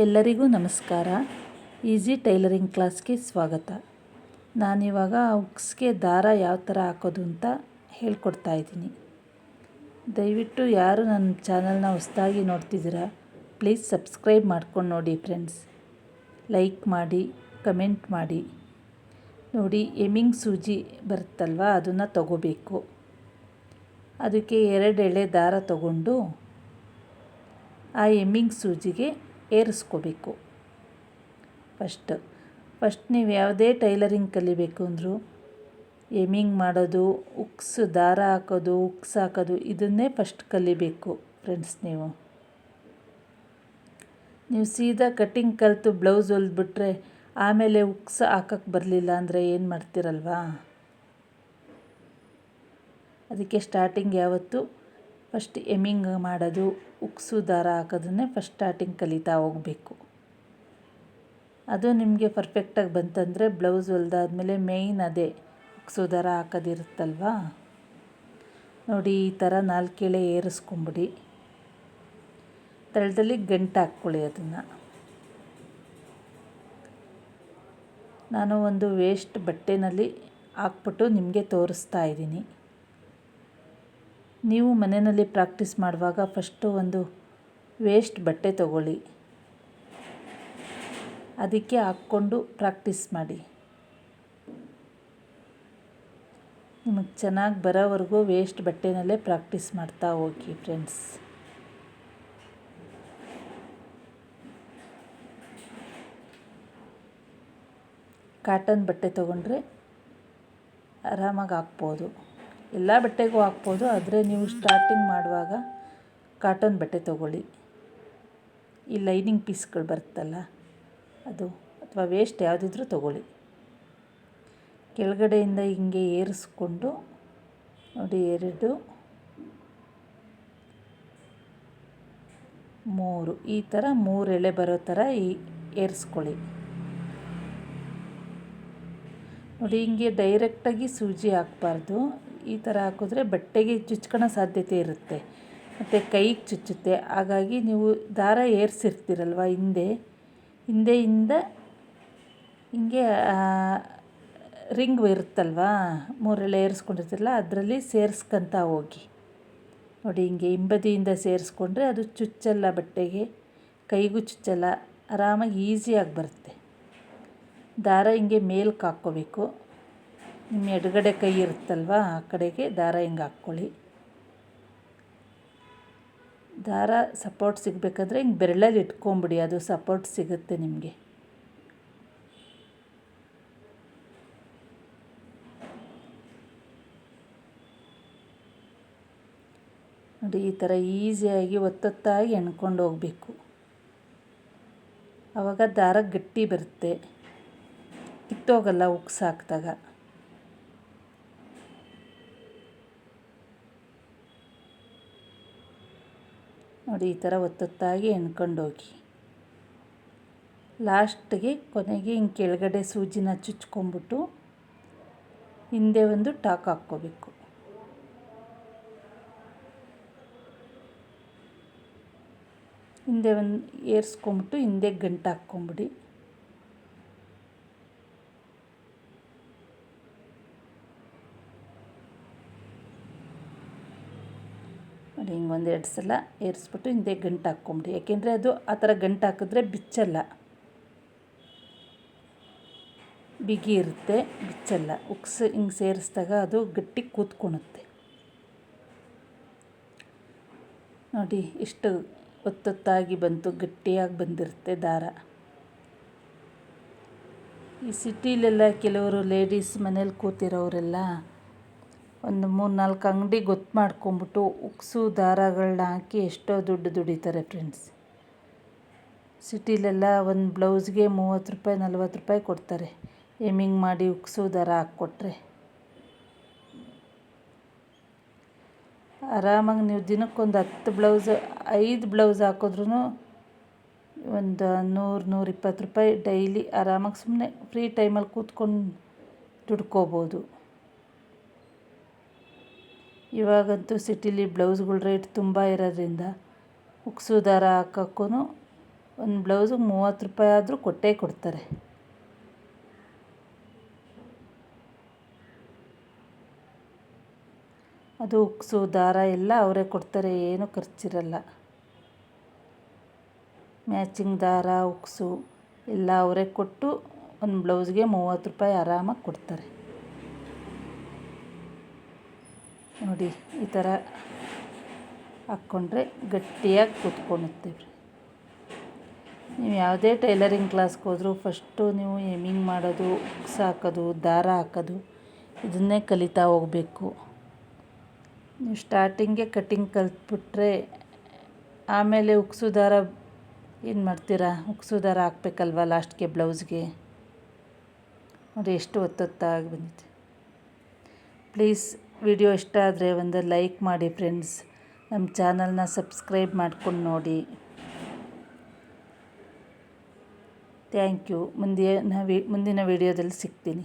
ಎಲ್ಲರಿಗೂ ನಮಸ್ಕಾರ. Easy tailoring ಕ್ಲಾಸ್ಗೆ ಸ್ವಾಗತ. ನಾನಿವಾಗ ಉಕ್ಸ್ಗೆ ದಾರ ಯಾವ ಥರ ಹಾಕೋದು ಅಂತ ಹೇಳ್ಕೊಡ್ತಾ ಇದ್ದೀನಿ. ದಯವಿಟ್ಟು ಯಾರು ನನ್ನ ಚಾನಲ್ನ ಹೊಸ್ದಾಗಿ ನೋಡ್ತಿದ್ದೀರಾ, ಪ್ಲೀಸ್ ಸಬ್ಸ್ಕ್ರೈಬ್ ಮಾಡ್ಕೊಂಡು ನೋಡಿ ಫ್ರೆಂಡ್ಸ್. ಲೈಕ್ ಮಾಡಿ, ಕಮೆಂಟ್ ಮಾಡಿ. ನೋಡಿ, ಎಮಿಂಗ್ ಸೂಜಿ ಬರುತ್ತಲ್ವ, ಅದನ್ನು ತಗೋಬೇಕು. ಅದಕ್ಕೆ ಎರಡು ಎಳೆ ದಾರ ತಗೊಂಡು ಆ ಎಮ್ಮಿಂಗ್ ಸೂಜಿಗೆ ಏರಿಸ್ಕೋಬೇಕು. ಫಸ್ಟ್ ಫಸ್ಟ್ ನೀವು ಯಾವುದೇ ಟೈಲರಿಂಗ್ ಕಲಿಬೇಕು ಅಂದರೂ ಎಮಿಂಗ್ ಮಾಡೋದು, ಉಕ್ಸ್, ದಾರ ಹಾಕೋದು, ಉಕ್ಸ್ ಹಾಕೋದು, ಇದನ್ನೇ ಫಸ್ಟ್ ಕಲಿಬೇಕು ಫ್ರೆಂಡ್ಸ್ ನೀವು. ನೀವು ಸೀದಾ ಕಟ್ಟಿಂಗ್ ಕಲಿತು ಬ್ಲೌಸ್ ಹೊಲ್ದ್ಬಿಟ್ರೆ ಆಮೇಲೆ ಉಕ್ಸ್ ಹಾಕಕ್ಕೆ ಬರಲಿಲ್ಲ ಅಂದರೆ ಏನು ಮಾಡ್ತೀರಲ್ವಾ? ಅದಕ್ಕೆ ಸ್ಟಾರ್ಟಿಂಗ್ ಯಾವತ್ತು? ಫಸ್ಟ್ ಎಮಿಂಗ್ ಮಾಡೋದು ಉಕ್ಸು ದಾರ ಹಾಕೋದನ್ನೇ ಫಸ್ಟ್ ಸ್ಟಾರ್ಟಿಂಗ್ ಕಲಿತಾ ಹೋಗಬೇಕು. ಅದು ನಿಮಗೆ ಪರ್ಫೆಕ್ಟಾಗಿ ಬಂತಂದರೆ ಬ್ಲೌಸ್ ಹೊಲ್ದಾದ್ಮೇಲೆ ಮೇಯ್ನ್ ಅದೇ ಉಕ್ಸು ದಾರ ಹಾಕೋದಿರುತ್ತಲ್ವಾ? ನೋಡಿ ಈ ಥರ ನಾಲ್ಕೇಳೆ ಏರಿಸ್ಕೊಂಬಿಡಿ. ತಳದಲ್ಲಿ ಗಂಟು ಹಾಕ್ಕೊಳ್ಳಿ ಅದನ್ನು. ನಾನು ಒಂದು ವೇಸ್ಟ್ ಬಟ್ಟೆನಲ್ಲಿ ಹಾಕ್ಬಿಟ್ಟು ನಿಮಗೆ ತೋರಿಸ್ತಾ ಇದ್ದೀನಿ. ನೀವು ಮನೆಯಲ್ಲಿ ಪ್ರಾಕ್ಟೀಸ್ ಮಾಡುವಾಗ ಫಸ್ಟು ಒಂದು ವೇಸ್ಟ್ ಬಟ್ಟೆ ತಗೊಳ್ಳಿ. ಅದಕ್ಕೆ ಹಾಕ್ಕೊಂಡು ಪ್ರಾಕ್ಟೀಸ್ ಮಾಡಿ. ನಿಮಗೆ ಚೆನ್ನಾಗಿ ಬರೋವರೆಗೂ ವೇಸ್ಟ್ ಬಟ್ಟೆನಲ್ಲೇ ಪ್ರಾಕ್ಟೀಸ್ ಮಾಡ್ತಾ ಹೋಗಿ ಫ್ರೆಂಡ್ಸ್ ಕಾಟನ್ ಬಟ್ಟೆ ತಗೊಂಡ್ರೆ ಆರಾಮಾಗಿ ಹಾಕ್ಬೋದು. ಎಲ್ಲ ಬಟ್ಟೆಗೂ ಹಾಕ್ಬೋದು, ಆದರೆ ನೀವು ಸ್ಟಾರ್ಟಿಂಗ್ ಮಾಡುವಾಗ ಕಾಟನ್ ಬಟ್ಟೆ ತೊಗೊಳ್ಳಿ. ಈ ಲೈನಿಂಗ್ ಪೀಸ್ಗಳು ಬರುತ್ತಲ್ಲ, ಅದು ಅಥವಾ ವೇಸ್ಟ್ ಯಾವುದಿದ್ರೂ ತೊಗೊಳ್ಳಿ. ಕೆಳಗಡೆಯಿಂದ ಹಿಂಗೆ ಏರಿಸ್ಕೊಂಡು, ನೋಡಿ ಎರಡು, ಮೂರು, ಈ ಥರ ಮೂರು ಎಳೆ ಬರೋ ಥರ ಈ ಏರಿಸ್ಕೊಳ್ಳಿ. ನೋಡಿ, ಹಿಂಗೆ ಡೈರೆಕ್ಟಾಗಿ ಸೂಜಿ ಹಾಕ್ಬಾರ್ದು. ಈ ಥರ ಹಾಕಿದ್ರೆ ಬಟ್ಟೆಗೆ ಚುಚ್ಕೊಳ್ಳೋ ಸಾಧ್ಯತೆ ಇರುತ್ತೆ. ಮತ್ತು ಕೈಗೆ ಚುಚ್ಚುತ್ತೆ. ಹಾಗಾಗಿ ನೀವು ದಾರ ಏರಿಸಿರ್ತೀರಲ್ವ ಹಿಂದೆ? ಹಿಂದೆಯಿಂದ ಹಿಂಗೆ ರಿಂಗ್ ಇರುತ್ತಲ್ವ? ಮೂರೆಳೆ ಏರಿಸ್ಕೊಂಡಿರ್ತಿರಲ್ಲ, ಅದರಲ್ಲಿ ಸೇರಿಸ್ಕೊತ ಹೋಗಿ. ನೋಡಿ, ಹಿಂಗೆ ಹಿಂಬದಿಯಿಂದ ಸೇರಿಸ್ಕೊಂಡ್ರೆ ಅದು ಚುಚ್ಚಲ್ಲ ಬಟ್ಟೆಗೆ. ಕೈಗೂ ಚುಚ್ಚಲ್ಲ. ಆರಾಮಾಗಿ ಈಸಿಯಾಗಿ ಬರುತ್ತೆ. ದಾರ ಹಿಂಗೆ ಮೇಲಕ್ಕೆ ಹಾಕ್ಕೋಬೇಕು. ನಿಮ್ಮ ಎಡಗಡೆ ಕೈ ಇರುತ್ತಲ್ವ, ಆ ಕಡೆಗೆ ದಾರ ಹಿಂಗೆ ಹಾಕ್ಕೊಳ್ಳಿ. ದಾರ ಸಪೋರ್ಟ್ ಸಿಗಬೇಕಾದ್ರೆ ಹಿಂಗೆ ಬೆರಳಲ್ಲಿ ಇಟ್ಕೊಂಬಿಡಿ, ಅದು ಸಪೋರ್ಟ್ ಸಿಗುತ್ತೆ ನಿಮಗೆ. ನೋಡಿ, ಈ ಥರ ಈಸಿಯಾಗಿ ಒತ್ತೊತ್ತಾಗಿ ಎಣ್ಕೊಂಡು ಹೋಗಬೇಕು. ಆವಾಗ ದಾರ ಗಟ್ಟಿ ಬರುತ್ತೆ. ಕಿತ್ತೋಗಲ್ಲ ಉಕ್ಸ್ ನೋಡಿ ಈ ಥರ ಒತ್ತೊತ್ತಾಗಿ ಎಣ್ಕೊಂಡೋಗಿ. ಲಾಸ್ಟ್ಗೆ ಕೊನೆಗೆ ಹಿಂಗೆ ಕೆಳಗಡೆ ಸೂಜಿನ ಚುಚ್ಕೊಂಬಿಟ್ಟು ಹಿಂದೆ ಒಂದು ಟಾಕ್ ಹಾಕ್ಕೋಬೇಕು. ಹಿಂದೆ ಒಂದು ಏರ್ಸ್ಕೊಂಬಿಟ್ಟು ಹಿಂದೆ ಗಂಟು ಹಾಕ್ಕೊಂಬಿಡಿ. ನೋಡಿ ಹಿಂಗೆ ಒಂದೆರಡು ಸಲ ಏರಿಸ್ಬಿಟ್ಟು ಹಿಂದೆ ಗಂಟು ಹಾಕ್ಕೊಂಬಿಡಿ. ಯಾಕೆಂದರೆ ಅದು ಆ ಥರ ಗಂಟು ಹಾಕಿದ್ರೆ ಬಿಚ್ಚಲ್ಲ. ಬಿಗಿ ಇರುತ್ತೆ, ಬಿಚ್ಚಲ್ಲ. ಉಕ್ಸ್ ಹಿಂಗೆ ಸೇರಿಸಿದಾಗ ಅದು ಗಟ್ಟಿ ಕೂತ್ಕೊಳುತ್ತೆ ನೋಡಿ, ಇಷ್ಟು ಒತ್ತೊತ್ತಾಗಿ ಬಂತು, ಗಟ್ಟಿಯಾಗಿ ಬಂದಿರುತ್ತೆ ದಾರ. ಈ ಸಿಟಿಲೆಲ್ಲ ಕೆಲವರು ಲೇಡೀಸ್ ಮನೇಲಿ ಕೂತಿರೋರೆಲ್ಲ ಒಂದು ಮೂರು ನಾಲ್ಕು ಅಂಗಡಿ ಗೊತ್ತು ಮಾಡ್ಕೊಂಬಿಟ್ಟು ಉಕ್ಸು ದಾರಗಳನ್ನ ಹಾಕಿ ಎಷ್ಟೋ ದುಡ್ಡು ದುಡಿತಾರೆ ಫ್ರೆಂಡ್ಸ್. ಸಿಟಿಲೆಲ್ಲ ಒಂದು ಬ್ಲೌಸ್ಗೆ ಮೂವತ್ತು ರೂಪಾಯಿ, ನಲ್ವತ್ತು ರೂಪಾಯಿ ಕೊಡ್ತಾರೆ. ಎಮ್ಮಿಂಗ್ ಮಾಡಿ ಉಕ್ಸು ದಾರ ಹಾಕ್ಕೊಟ್ರೆ. ಆರಾಮಾಗಿ ನೀವು ದಿನಕ್ಕೊಂದು ಹತ್ತು ಬ್ಲೌಸ್, ಐದು ಬ್ಲೌಸ್ ಹಾಕಿದ್ರೂ ಒಂದು ನೂರು, ನೂರಿಪ್ಪತ್ತು ರೂಪಾಯಿ ಡೈಲಿ ಆರಾಮಾಗಿ ಸುಮ್ಮನೆ ಫ್ರೀ ಟೈಮಲ್ಲಿ ಕೂತ್ಕೊಂಡು ದುಡ್ಕೋಬೋದು. ಇವಾಗಂತೂ ಸಿಟಿಲಿ ಬ್ಲೌಸ್ಗಳ ರೇಟ್ ತುಂಬ ಇರೋದ್ರಿಂದ ಉಕ್ಸು ದಾರ ಹಾಕೋಕ್ಕೂ ಒಂದು ಬ್ಲೌಸಿಗೆ ಮೂವತ್ತು ರೂಪಾಯಿ ಆದರೂ ಕೊಟ್ಟೇ ಕೊಡ್ತಾರೆ. ಅದು ಉಕ್ಸು ದಾರ ಎಲ್ಲ ಅವರೇ ಕೊಡ್ತಾರೆ, ಏನೂ ಖರ್ಚಿರಲ್ಲ. ಮ್ಯಾಚಿಂಗ್ ದಾರ, ಉಕ್ಸು ಎಲ್ಲ ಅವರೇ ಕೊಟ್ಟು ಒಂದು ಬ್ಲೌಸ್ಗೆ ಮೂವತ್ತು ರೂಪಾಯಿ ಆರಾಮಾಗಿ ಕೊಡ್ತಾರೆ. ನೋಡಿ, ಈ ಥರ ಹಾಕ್ಕೊಂಡ್ರೆ ಗಟ್ಟಿಯಾಗಿ ಕೂತ್ಕೊಳ್ಳುತ್ತೆ ನೀವು ಯಾವುದೇ ಟೈಲರಿಂಗ್ ಕ್ಲಾಸ್ಗೆ ಹೋದರೂ ಫಸ್ಟು ನೀವು ಎಮಿಂಗ್ ಮಾಡೋದು ಉಕ್ಸ್ ಹಾಕೋದು, ದಾರ ಹಾಕೋದು, ಇದನ್ನೇ ಕಲಿತಾ ಹೋಗಬೇಕು. ನೀವು ಸ್ಟಾರ್ಟಿಂಗೆ ಕಟ್ಟಿಂಗ್ ಕಲ್ತ್ಬಿಟ್ರೆ ಆಮೇಲೆ ಉಕ್ಸು ದಾರ ಏನು ಮಾಡ್ತೀರಾ? ಉಕ್ಸು ದಾರ ಹಾಕ್ಬೇಕಲ್ವ ಲಾಸ್ಟ್ಗೆ ಬ್ಲೌಸ್ಗೆ? ನೋಡಿ, ಎಷ್ಟು ಒತ್ತೊತ್ತಾಗಿ ಬಂದಿದೆ. ಪ್ಲೀಸ್ ವಿಡಿಯೋ ಇಷ್ಟ ಆದರೆ ಒಂದು ಲೈಕ್ ಮಾಡಿ ಫ್ರೆಂಡ್ಸ್. ನಮ್ಮ ಚಾನಲ್ನ ಸಬ್ಸ್ಕ್ರೈಬ್ ಮಾಡ್ಕೊಂಡು ನೋಡಿ. Thank you. ಮುಂದೆ ಮುಂದಿನ ವಿಡಿಯೋದಲ್ಲಿ ಸಿಗ್ತೀನಿ.